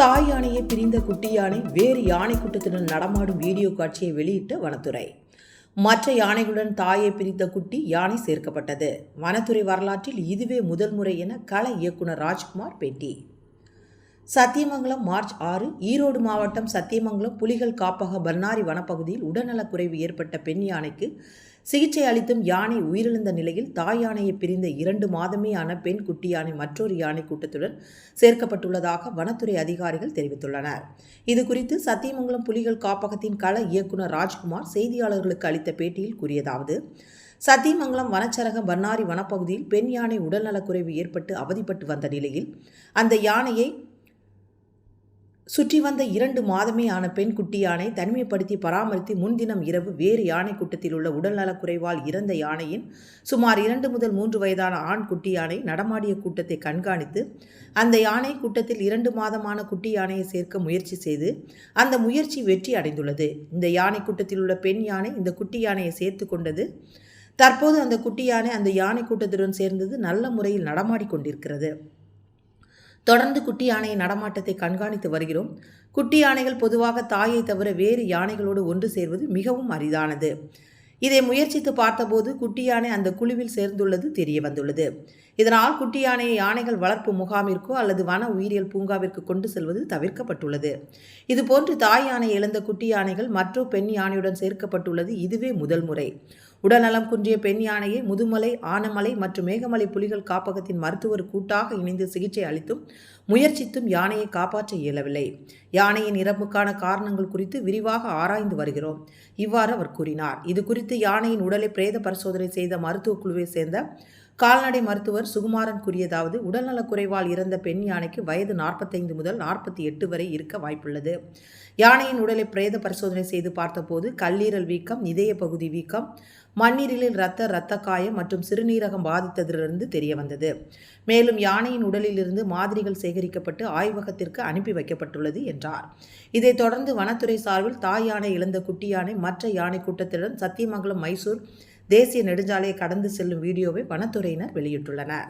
தாய் யானையை பிரிந்த குட்டி யானை வேறு யானை கூட்டத்துடன் நடமாடும் வீடியோ காட்சியை வெளியிட்ட வனத்துறை. மற்ற யானைகளுடன் தாயை பிரித்த குட்டி யானை சேர்க்கப்பட்டது. வனத்துறை வரலாற்றில் இதுவே முதல் முறை என கள இயக்குனர் ராஜ்குமார் பேட்டி. சத்தியமங்கலம் மார்ச் ஆறு ஈரோடு மாவட்டம் சத்தியமங்கலம் புலிகள் காப்பக பன்னாரி வனப்பகுதியில் உடல்நலக்குறைவு ஏற்பட்ட பெண் யானைக்கு சிகிச்சை அளித்தும் யானை உயிரிழந்த நிலையில் தாய் யானையை பிரிந்த இரண்டு மாதமே ஆன பெண் குட்டி யானை மற்றொரு யானை கூட்டத்துடன் சேர்க்கப்பட்டுள்ளதாக வனத்துறை அதிகாரிகள் தெரிவித்துள்ளனர். இது குறித்து சத்தியமங்கலம் புலிகள் காப்பகத்தின் கள இயக்குனர் ராஜ்குமார் செய்தியாளர்களுக்கு அளித்த பேட்டியில் கூறியதாவது சத்தியமங்கலம் வனச்சரக பன்னாரி வனப்பகுதியில் பெண் யானை உடல்நலக்குறைவு ஏற்பட்டு அவதிப்பட்டு வந்த நிலையில் அந்த யானையை சுற்றி வந்த இரண்டு மாதமே ஆன பெண் குட்டி யானை தனிமைப்படுத்தி பராமரித்து முன்தினம் இரவு வேறு யானை கூட்டத்தில் உள்ள உடல்நலக் குறைவால் இறந்த யானையின் சுமார் இரண்டு முதல் மூன்று வயதான ஆண் குட்டி யானை நடமாடிய கூட்டத்தை கண்காணித்து அந்த யானை கூட்டத்தில் இரண்டு மாதமான குட்டி யானையை சேர்க்க முயற்சி செய்து அந்த முயற்சி வெற்றி அடைந்துள்ளது. இந்த யானை கூட்டத்தில் உள்ள பெண் யானை இந்த குட்டி யானையை சேர்த்து கொண்டது. தற்போது அந்த குட்டி யானை அந்த யானை கூட்டத்துடன் சேர்ந்தது நல்ல முறையில் நடமாடி கொண்டிருக்கிறது. தொடர்ந்து குட்டி யானையின் நடமாட்டத்தை கண்காணித்து வருகிறோம். குட்டி யானைகள் பொதுவாக தாயை தவிர வேறு யானைகளோடு ஒன்று சேர்வது மிகவும் அரிதானது. இதை முயற்சித்து பார்த்தபோது குட்டி யானை அந்த குழுவில் சேர்ந்துள்ளது தெரிய வந்துள்ளது. இதனால் குட்டி யானையை யானைகள் வளர்ப்பு முகாமிற்கோ அல்லது வன உயிரியல் பூங்காவிற்கு கொண்டு செல்வது தவிர்க்கப்பட்டுள்ளது. இதுபோன்று தாய் யானை இழந்த குட்டி யானைகள் மற்றொரு பெண் யானையுடன் சேர்க்கப்பட்டுள்ளது இதுவே முதல் முறை. உடல்நலம் குன்றிய பெண் யானையை முதுமலை ஆனமலை மற்றும் மேகமலை புலிகள் காப்பகத்தின் மருத்துவர் கூட்டாக இணைந்து சிகிச்சை அளித்தும் முயற்சித்தும் யானையை காப்பாற்ற இயலவில்லை. யானையின் இறப்புக்கான காரணங்கள் குறித்து விரிவாக ஆராய்ந்து வருகிறோம். இவ்வாறு அவர் கூறினார். இது குறித்து யானையின் உடலை பிரேத பரிசோதனை செய்த மருத்துவக் குழுவை சேர்ந்த கால்நடை மருத்துவர் சுகுமாரன் கூறியதாவது உடல்நலக் குறைவால் இறந்த பெண் யானைக்கு வயது நாற்பத்தைந்து முதல் நாற்பத்தி எட்டு வரை இருக்க வாய்ப்புள்ளது. யானையின் உடலை பிரேத பரிசோதனை செய்து பார்த்தபோது கல்லீரல் வீக்கம் இதய பகுதி வீக்கம் மண்ணீரலில் இரத்த இரத்த காயம் மற்றும் சிறுநீரகம் பாதித்ததிலிருந்து தெரிய வந்தது மேலும் யானையின் உடலிலிருந்து மாதிரிகள் சேகரிக்கப்பட்டு ஆய்வகத்திற்கு அனுப்பி வைக்கப்பட்டுள்ளது என்றார். இதைத் தொடர்ந்து வனத்துறை சார்பில் தாய் யானை இழந்த குட்டி யானை மற்ற யானை கூட்டத்திடம் சத்தியமங்கலம் மைசூர் தேசிய நெடுஞ்சாலையை கடந்து செல்லும் வீடியோவை வனத்துறையினர் வெளியிட்டுள்ளனர்.